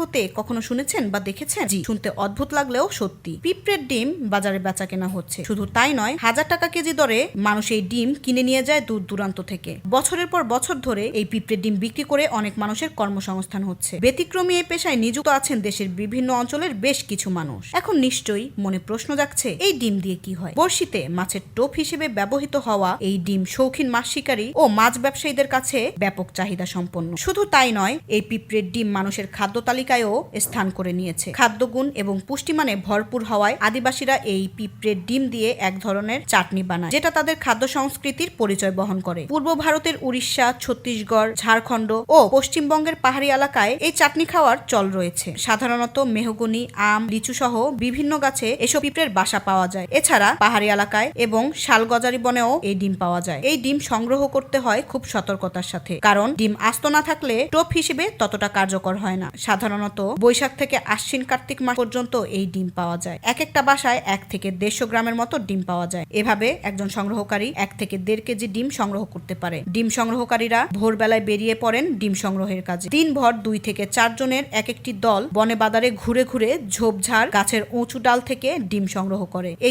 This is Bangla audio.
হতে কখনো শুনেছেন বা দেখেছেন? জি, শুনতে অদ্ভুত লাগলেও সত্যি। পিঁপড়ের ডিম বাজারে বেচা কেনা হচ্ছে। শুধু তাই নয়, হাজার টাকা কেজি দরে মানুষ এই ডিম কিনে নিয়ে যায় দূর দূরান্ত থেকে। বছরের পর বছর ধরে এই পিঁপড়ের ডিম বিক্রি করে অনেক মানুষের কর্মসংস্থান হচ্ছে। ব্যতিক্রমী এই পেশায় নিযুক্ত আছেন দেশের বিভিন্ন অঞ্চলের বেশ কিছু মানুষ। এখন নিশ্চয়ই মনে প্রশ্ন যাচ্ছে এই ডিম দিয়ে কি হয়? বর্ষিতে মাছের টোপ হিসেবে ব্যবহৃত হওয়া এই ডিম শৌখিন মাছ শিকারী ও মাছ ব্যবসায়ীদের কাছে ব্যাপক চাহিদা সম্পন্ন। শুধু তাই নয়, এই পিঁপড়ের ডিম মানুষের খাদ্য তালিকায়ও স্থান করে নিয়েছে। খাদ্যগুণ এবং পুষ্টিমানে ভরপুর হওয়ায় আদিবাসীরা এই পিঁপড়ের ডিম দিয়ে এক ধরনের চাটনি বানায়, যেটা তাদের খাদ্য সংস্কৃতির পরিচয় বহন করে। পূর্ব ভারতের উড়িষ্যা, ছত্তিশগড়, ঝাড়খণ্ড ও পশ্চিমবঙ্গের পাহাড়ি এলাকায় এই চাটনি খাওয়ার চল রয়েছে। সাধারণত মেহগুনি, আম লিচু সহ বিভিন্ন গাছে এসব পিঁপড়ের বাসা পাওয়া যায়। এছাড়া পাহাড়ি এলাকায় এবং শালগজারি বনেও এই ডিম পাওয়া যায়। এই ডিম সংগ্রহ করতে হয় খুব সতর্কতার সাথে, কারণ ডিম আস্ত না থাকলে টোপ হিসেবে ততটা কার্যকর হয় না। সাধারণত বৈশাখ থেকে আশ্বিন কার্তিক মাস পর্যন্ত এই ডিম পাওয়া যায়। এক একটা বাসায় এক থেকে দেড়শো গ্রামের মতো ডিম পাওয়া যায়। এভাবে একজন সংগ্রহকারী এক থেকে দেড় কেজি ডিম সংগ্রহ করতে পারে। ডিম সংগ্রহকারীরা ভোরবেলায় বেরিয়ে পড়েন ডিম সংগ্রহের কাজে। দিনভর দুই থেকে চারজনের এক একটি দল বনে বাদারে ঘুরে ঘুরে ঝোপঝাড়, গাছের উঁচু ডাল থেকে ডিম সংগ্রহ করে।